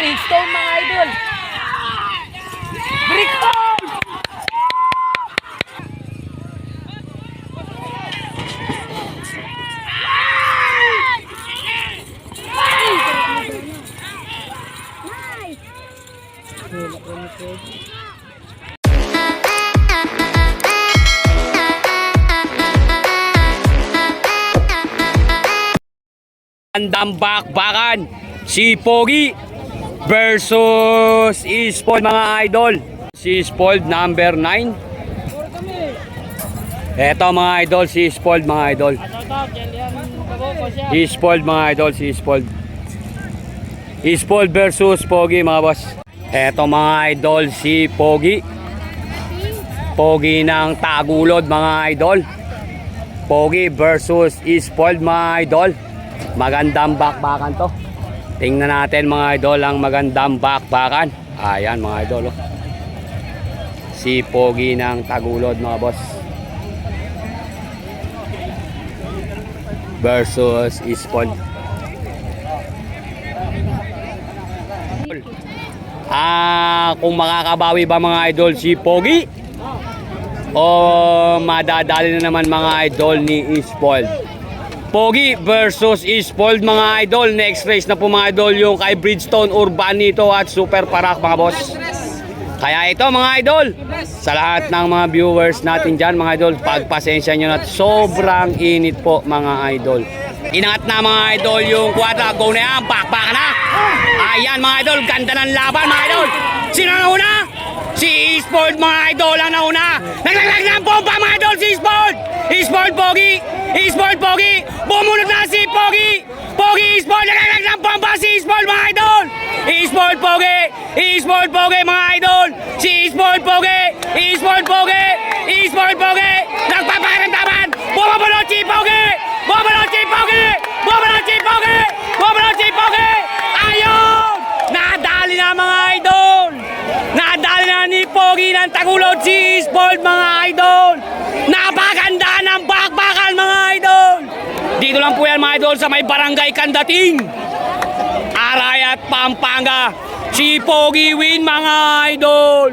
Bridgestone mga idol. Bridgestone! Andang bakbakan si Pogi versus Ispold mga idol. Si Ispold number 9. Eto mga idol, si Ispold mga idol. Ispold mga idol, si Ispold. Ispold versus Pogi mga boss. Eto mga idol, si Pogi. Pogi ng Tagulod mga idol. Pogi versus Ispold mga idol. Magandang bakbakan to. Tingnan natin mga idol ang magandang bakbakan. Ayan mga idol. Oh. Si Pogi ng Tagulod mga boss. Versus Ispol. Ah, kung makakabawi ba mga idol si Pogi? O madadali na naman mga idol ni Ispol? Pogi versus Ispold mga idol. Next race na po mga idol yung kay Bridgestone, Urbanito at Super Parak mga boss. Kaya ito mga idol, sa lahat ng mga viewers natin dyan mga idol, pagpasensya nyo na sobrang init po mga idol. Inangat na mga idol yung quadra, go na yan, bakbaka na. Ayan mga idol, ganda ng laban mga idol. Sino na una? Si Esport mga idol ang nauna. Naglaglag ng bomba mga idol si Esport. Esport Pogi. Esport Pogi. Bumunod na si Pogi. Pogi Esport. Naglaglag ng bomba si Esport mga idol. Esport Pogi. Esport Pogi mga idol. Si Esport Pogi. Esport Pogi. Esport Pogi. Nagpapakiramdaman. Bumabulot si Pogi. Bumabulot si Pogi. Bumabulot si Pogi. Bumabulot si Pogi. Ayun. Nadali na mga idol. Nadali na ni Pogi ng Tagulod si Sport mga idol. Napaganda ng bakbakan mga idol. Dito lang po yan mga idol sa may barangay Kandating. Aray at Pampanga. Si Pogi win mga idol.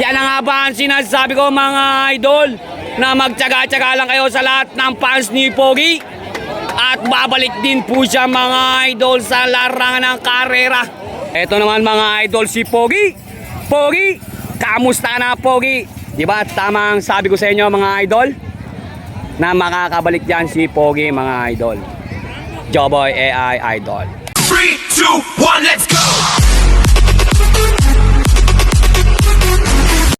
Yan ang nga ba sinasabi ko mga idol na magtyaga-tyaga lang kayo sa lahat ng fans ni Pogi. At babalik din po siya mga idol sa larangan ng karera. Ito naman mga idol si Pogi. Pogi, kamusta na Pogi? Di ba tamang sabi ko sa inyo mga idol? Na makakabalik yan si Pogi mga idol. Joboy AI Idol. Three, two, one, let's go!